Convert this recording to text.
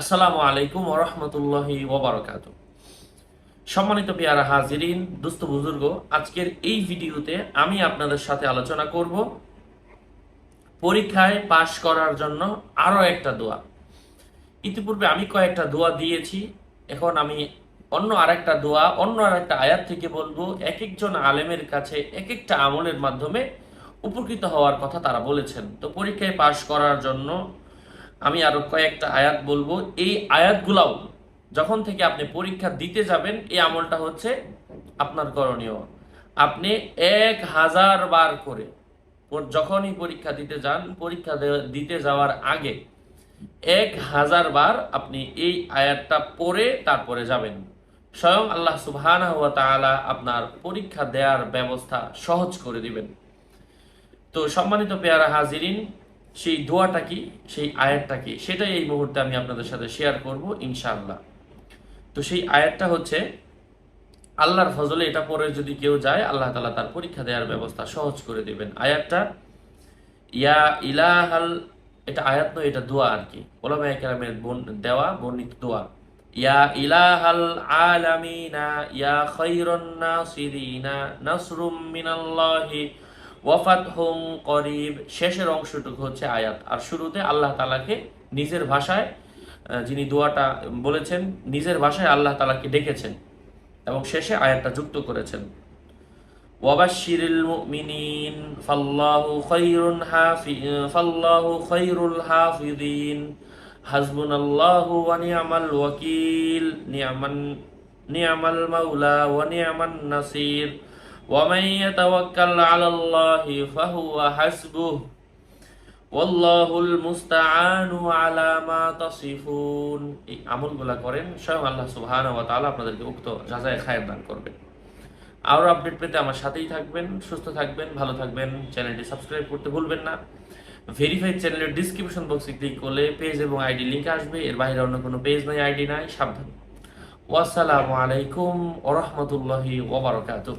আসসালামু আলাইকুম ওরহমতুল্লাহি ওবরাকাত সম্মানিত পেয়ারা হাজিরিন, দুস্থ বুজুর্গ, আজকের এই ভিডিওতে আমি আপনাদের সাথে আলোচনা করব পরীক্ষায় পাশ করার জন্য আরও একটা দোয়া। ইতিপূর্বে আমি কয়েকটা দোয়া দিয়েছি, এখন আমি অন্য আরেকটা দোয়া, অন্য আরেকটা আয়াত থেকে বলব এক একজন আলেমের কাছে এক একটা আমলের মাধ্যমে উপকৃত হওয়ার কথা তারা বলেছেন। তো পরীক্ষায় পাশ করার জন্য আমি আরও কয়েকটা আয়াত বলব। এই আয়াতগুলাও যখন থেকে আপনি পরীক্ষা দিতে যাবেন, এই আমলটা হচ্ছে আপনার করণীয়। আপনি এক হাজার বার করে যখনই পরীক্ষা দিতে যান, পরীক্ষা দিতে যাওয়ার আগে এক হাজার বার আপনি এই আয়াতটা পড়ে তারপরে যাবেন। স্বয়ং আল্লাহ তাআলা আপনার পরীক্ষা দেওয়ার ব্যবস্থা সহজ করে দিবেন। তো সম্মানিত পেয়ারা হাজিরিন সেই দোয়াটা কি, সেই আয়াতটা কি, সেটাই এই মুহূর্তে আমি আপনাদের সাথে শেয়ার করব, ইনশাআল্লাহ। তো সেই আয়াতটা হচ্ছে, আল্লাহর ফজলে এটা পরে যদি কেউ যায়, আল্লাহ তালা তার পরীক্ষা দেওয়ার ব্যবস্থা সহজ করে দিবেন। আয়াতটা, ইয়া ইলাহাল, এটা আয়াত নয়, এটা দোয়া আর কি। ওলামা একরামের দেওয়া, বর্ণিত দোয়া। ইয়া ইলাহাল আলামিনা, ইয়া খাইরুন নাসিরিনা, নাসরুম মিনাল্লাহি ওয়াফাতহুম করিব, শেষের অংশটুকু হচ্ছে আয়াত। আর শুরুতে আল্লাহ তালাকে নিজের ভাষায় যিনি দোয়াটা বলেছেন, নিজের ভাষায় আল্লাহ তালাকে ডেকেছেন এবং শেষে আয়াতটা যুক্ত করেছেন। ওয়াবাশিরিল ওয়াকিল নাসির। ومن يتوكل على الله فهو حسبه والله المستعان على ما تصفون এই আমলগুলা করেন স্বয়ং আল্লাহ সুবহানাহু ওয়া তাআলা আপনাদেরকে উক্ত যাচাই খায়ের দান করবেন আরও আপডেট পেতে আমার সাথেই থাকবেন সুস্থ থাকবেন ভালো থাকবেন চ্যানেলটি সাবস্ক্রাইব করতে ভুলবেন না ভেরিফাইড চ্যানেলের ডিসক্রিপশন বক্সে ক্লিক করলে পেজ এবং আইডি লিংক আসবে এর বাইরে অন্য কোনো পেজ নাই আইডি নাই সাবধান ওয়াসসালামু আলাইকুম ওরহমতুল্লাহি ওবরাকাতুহ